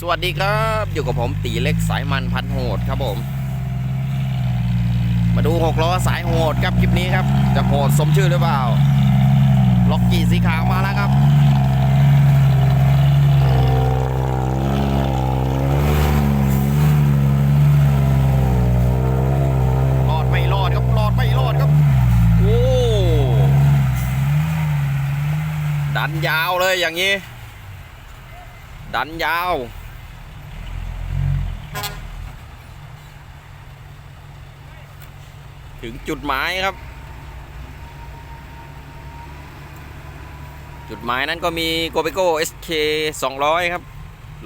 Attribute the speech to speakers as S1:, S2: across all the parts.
S1: สวัสดีครับอยู่กับผมตีเล็กสายมันพันโหดครับผม มาดูหกล้อสายโหดครับคลิปนี้ครับ จะโหดสมชื่อหรือเปล่า ล็อกกี้สีขาวมาแล้วครับรอดไม่รอดครับรอดไม่รอดครับ โอ้ดันยาวเลยอย่างนี้ดันยาว ถึงจุดหมายครับ จุดหมายนั้นก็มีโกเปโก้ SK 200ครับ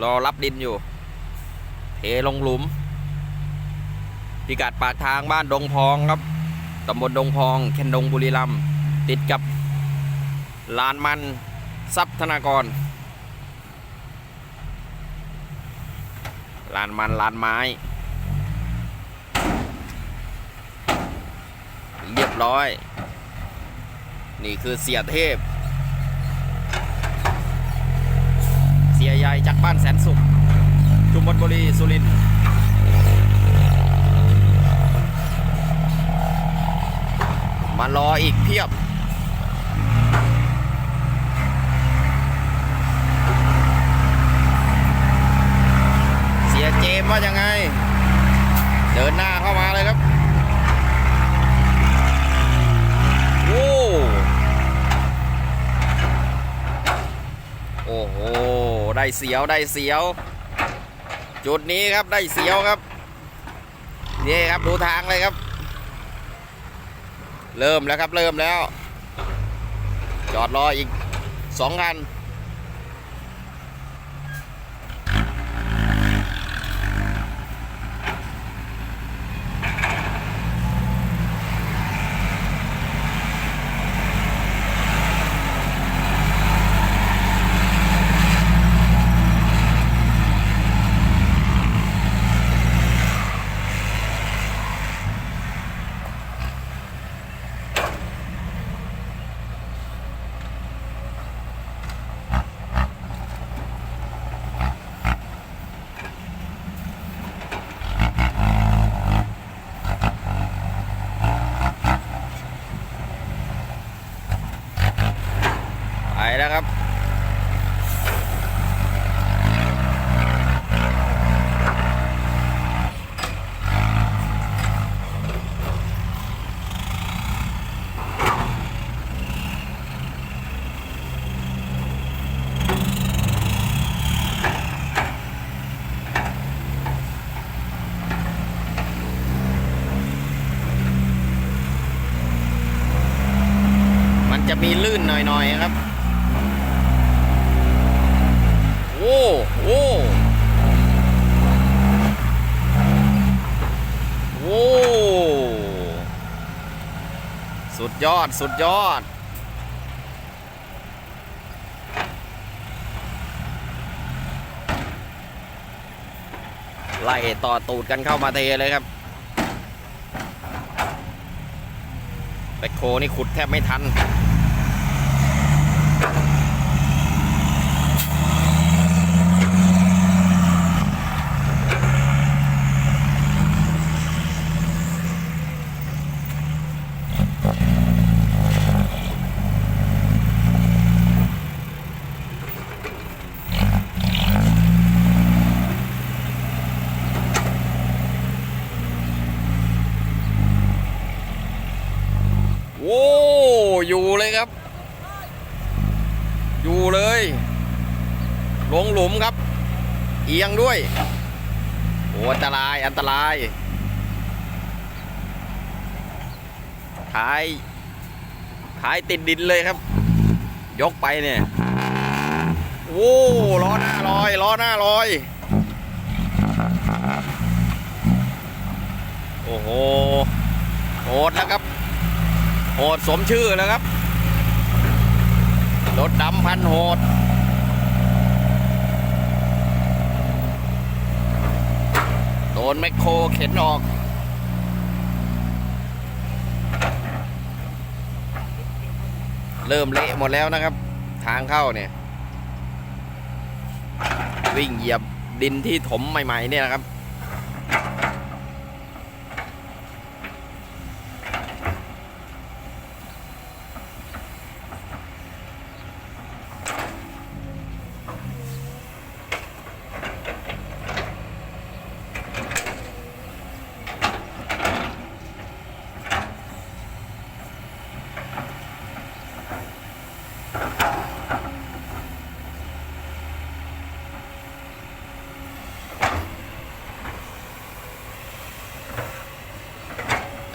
S1: รอรับดินอยู่เทลงหลุม พิกัดปากทางบ้านดงพองครับตำบลดงพองแคนดงบุรีรัมย์ติดกับลานมันทรัพย์ธนากร ลานมันลานไม้ เรี ยบร้อย นี่คือเสียเทพ เสียใหญ่จากบ้านแสนสุขชุมพลบุรี สุรินทร์มารออีกเพียบเสียเจมว่ายังไง เดินหน้าเข้ามาเลยครับ โอ้โอ้โห ได้ เสียวได้เสียว จุดนี้ครับได้เสียวครับนี่ครับดูทางเลยครับ เริ่มแล้วครับเริ่มแล้ว จอดรออีกสองคัน แล้วครับ มันจะมีลื่นหน่อยๆครับ โอ้โอ้โอ้สุด ยอด สุดยอด ไล่ต่อตูดกันเข้ามาเทเลยครับแบคโคนี่ขุดแทบไม่ทัน โอ้ อยู่เลยครับ อยู่เลย ลงหลุมครับ เอียงด้วยโอ้อันตรายอันตราย ท้าย ท้ายติดดินเลยครับ ยกไปเนี่ยโอ้ล้อหน้าลอยล้อหน้าลอย โอ้โหโหดแล้วครับ โหดสมชื่อแล้วครับ รถดำพันโหด โดนแมคโครเข็นออก เริ่มเละหมดแล้วนะครับ ทางเข้าเนี่ย วิ่งเหยียบดินที่ถมใหม่ ๆ เนี่ยนะครับ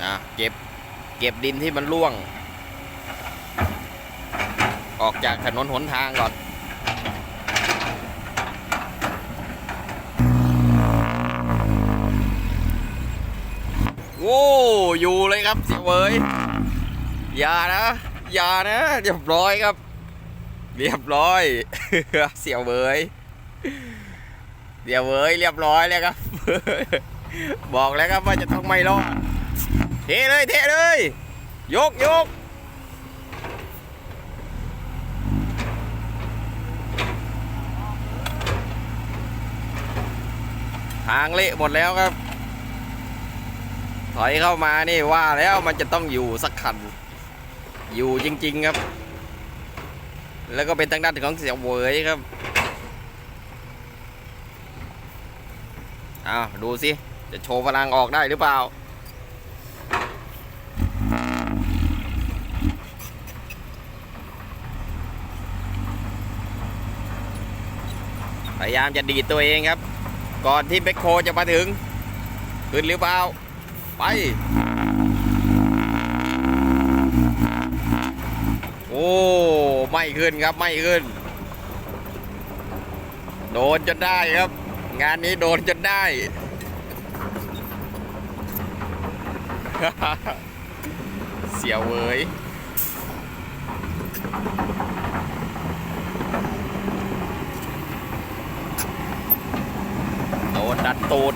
S1: อะเก็บ เก็บดินที่มันร่วง ออกจากถนนหนทางก่อนโว้อยู่เลยครับเสียเวยอย่านะอย่านะเรียบร้อยครับ เรียบร้อย เสียเวยเสียเวยเรียบร้อยแล้วครับ บอกแล้วครับว่าจะต้องไม่รอด เทเลยเทเลย ยกยกทางเละหมดแล้วครับ ถอยเข้ามานี่ว่าแล้วมันจะต้องอยู่สักคัน อยู่จริง ๆครับ แล้วก็เป็นทางด้านของเสียเวยครับอ้าวดูสิ จะโชว์พลังออกได้หรือเปล่า พยายามจะดีดตัวเองครับ ก่อนที่เบคโคจะมาถึง ขึ้นหรือเปล่า ไป โอ้ ไม่ขึ้นครับ ไม่ขึ้น โดนจนได้ครับ งานนี้โดนจนได้ เสียวเว้ย ดันตูด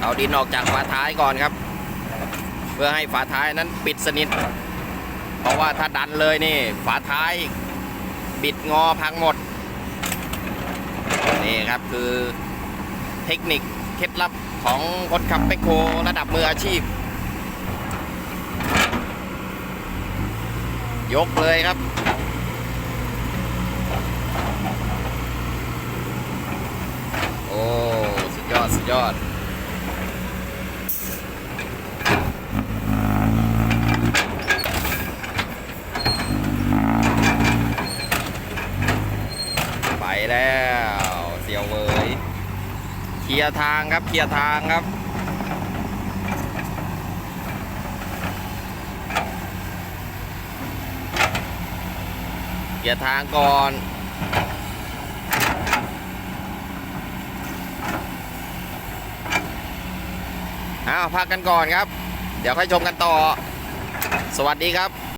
S1: เอาดินออกจากฝาท้ายก่อนครับ เพื่อให้ฝาท้ายนั้นปิดสนิท เพราะว่าถ้าดันเลยนี่ ฝาท้ายบิดงอพังหมด นี่ครับคือเทคนิคเคล็ดลับ ของคนขับแมคโครระดับมืออาชีพ ยกเลยครับ โอ้ สุดยอด สุดยอดไปแล้ว คลียร์ทางครับเคลียร์ทางครับ เคลียร์ทางก่อนอ้าวพักกันก่อนครับ เดี๋ยวค่อยชมกันต่อ สวัสดีครับ